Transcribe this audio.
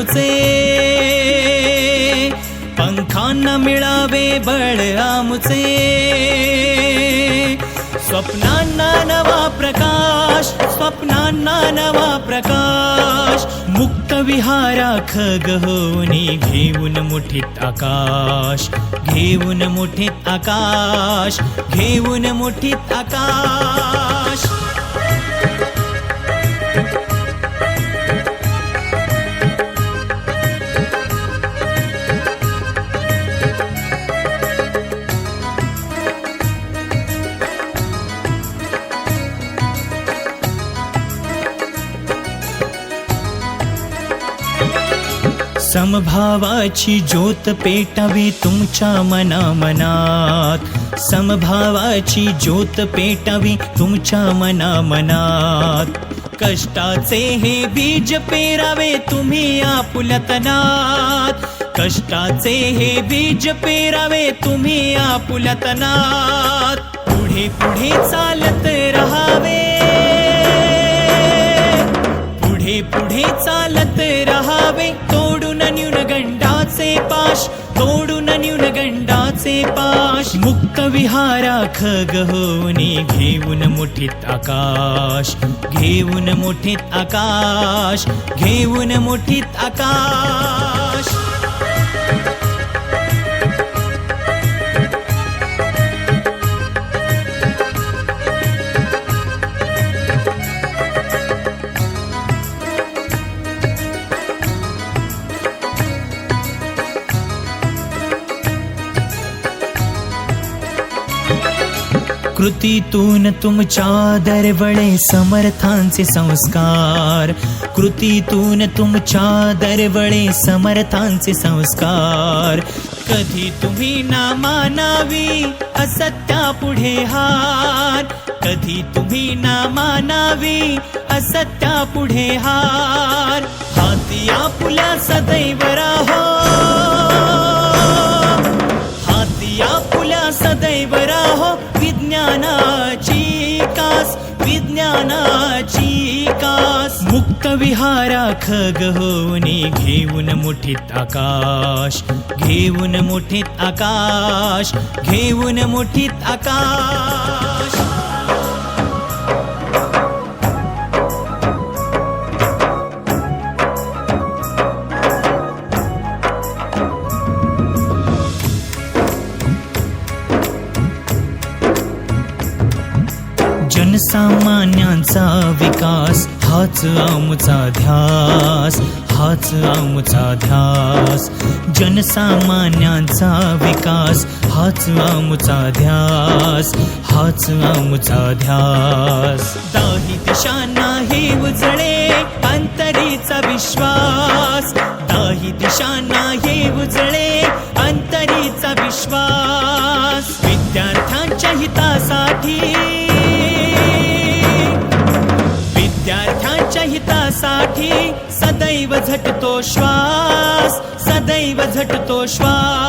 आमुचे पंखांना मिळावे बळ आमुचे स्वप्नांना नवा प्रकाश स्वप्नांना नवा प्रकाश। मुक्त विहारा खग होनी घेऊन मुठीत आकाश। घेऊन मुठीत आकाश घेऊन मुठीत आकाश। समभावाची ज्योत पेटावी तुमच्या मनामनात. समभावाची ज्योत पेटावी तुमच्या मनामनात. कष्टाचे हे बीज पेरावे तुम्ही आपुलतनात कष्टाचे हे बीज पेरावे तुम्ही आपुलतनात पुढे पुढे चालत रहावे. पाश। तोडून न्यूनगंडाचे पाश। मुक्त विहारा खग होनी घेऊन मुठीत आकाश। घेऊन मुठीत आकाश। घेऊन मुठीत आकाश। कृतीतून तुमच्या दरवळे समर्थांचे संस्कार. कृतीतून तुमच्या दरवळे समर्थांचे संस्कार. कधी तुम्ही ना मानावी असत्या पुढे हार. कधी तुम्ही ना मानावी असत्या पुढे हार. हाती आपुल्या सदैव राहो. ज्ञानाची कास. मुक्त विहारा खग होने घेऊन मुठीत आकाश घेऊन मुठीत आकाश घेऊन मुठीत आकाश. जनसामान्यांचा विकास हाच आमचा ध्यास हाच आमचा ध्यास. जनसामान्यांचा विकास हाच आमचा ध्यास हाच आमचा ध्यास. दाही दिशा हे उजळे अंतरीचा विश्वास. दाही दिशा हे उजळे अंतरीचा विश्वास. विद्यार्थ्यांच्या हितासाठी देशाच्या हितासाठी सदैव झटतो श्वास सदैव झटतो श्वास.